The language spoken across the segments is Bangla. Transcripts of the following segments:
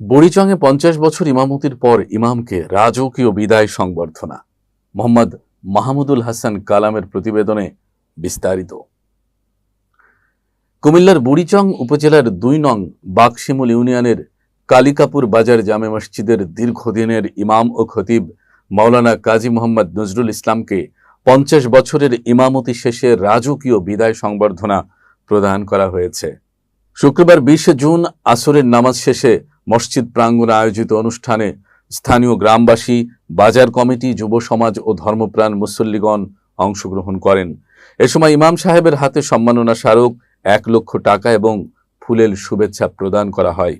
বুড়িচংয়ে পঞ্চাশ বছর ইমামতির পর ইমামকে রাজকীয় বিদায় সংবর্ধনা। মোহাম্মদ মাহমুদুল হাসান কালামের প্রতিবেদনে বিস্তারিত। কুমিল্লার বুড়িচং উপজেলার দুই নং বাকশিমুল ইউনিয়নের কালিকাপুর বাজার জামে মসজিদের দীর্ঘদিনের ইমাম ও খতিব মাওলানা কাজী মোহাম্মদ নজরুল ইসলামকে পঞ্চাশ বছরের ইমামতি শেষে রাজকীয় বিদায় সংবর্ধনা প্রদান করা হয়েছে। শুক্রবার বিশে জুন আসরের নামাজ শেষে মসজিদ প্রাঙ্গণে আয়োজিত অনুষ্ঠানে স্থানীয় গ্রামবাসী, বাজার কমিটি, যুব সমাজ ও ধর্মপ্রাণ মুসল্লিগণ অংশগ্রহণ করেন। এ সময় ইমাম সাহেবের হাতে সম্মাননা স্মারক এক লক্ষ টাকা এবং ফুলেল শুভেচ্ছা প্রদান করা হয়।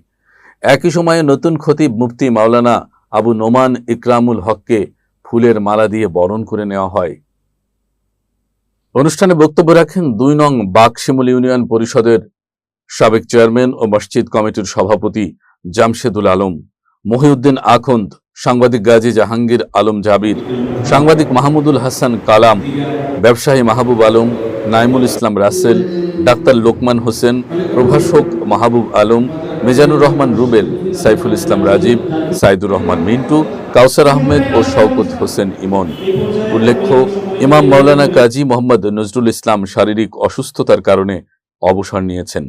একই সময়ে নতুন খতিব মুফতি মাওলানা আবু নোমান ইকরামুল হককে ফুলের মালা দিয়ে বরণ করে নেওয়া হয়। অনুষ্ঠানে বক্তব্য রাখেন দুই নং বাকশিমুল ইউনিয়ন পরিষদের সাবেক চেয়ারম্যান ও মসজিদ কমিটির সভাপতি জামশেদুল আলম, মহিউদ্দিন আখন্দ, সাংবাদিক গাজী জাহাঙ্গীর আলম জাবির, সাংবাদিক মাহমুদুল হাসান কালাম, ব্যবসায়ী মাহবুব আলম, নাইমুল ইসলাম রাসেল, ডাক্তার লোকমান হোসেন, প্রভাষক মাহবুব আলম, মিজানুর রহমান রুবেল, সাইফুল ইসলাম রাজীব, সাইদুর রহমান মিন্টু, কাউসার আহমেদ ও শওকত হোসেন ইমন। উল্লেখ্য, ইমাম মাওলানা কাজী মোহাম্মদ নজরুল ইসলাম শারীরিক অসুস্থতার কারণে অবসর নিয়েছেন।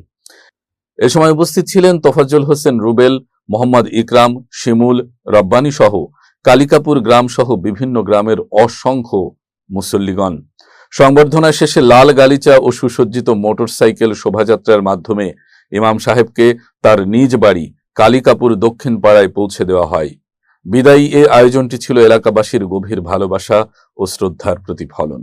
এ সময় উপস্থিত ছিলেন তোফাজ্জল হোসেন রুবেল, মোহাম্মদ ইকরাম, শিমুল রব্বানী সহ কালিকাপুর গ্রাম সহ বিভিন্ন গ্রামের অসংখ্য মুসল্লিগণ। সংবর্ধনা শেষে লাল গালিচা ও সুসজ্জিত মোটরসাইকেল শোভাযাত্রার মাধ্যমে ইমাম সাহেবকে তার নিজ বাড়ি কালিকাপুর দক্ষিণ পাড়ায় পৌঁছে দেওয়া হয়। বিদায়ী এ আয়োজনটি ছিল এলাকাবাসীর গভীর ভালোবাসা ও শ্রদ্ধার প্রতিফলন।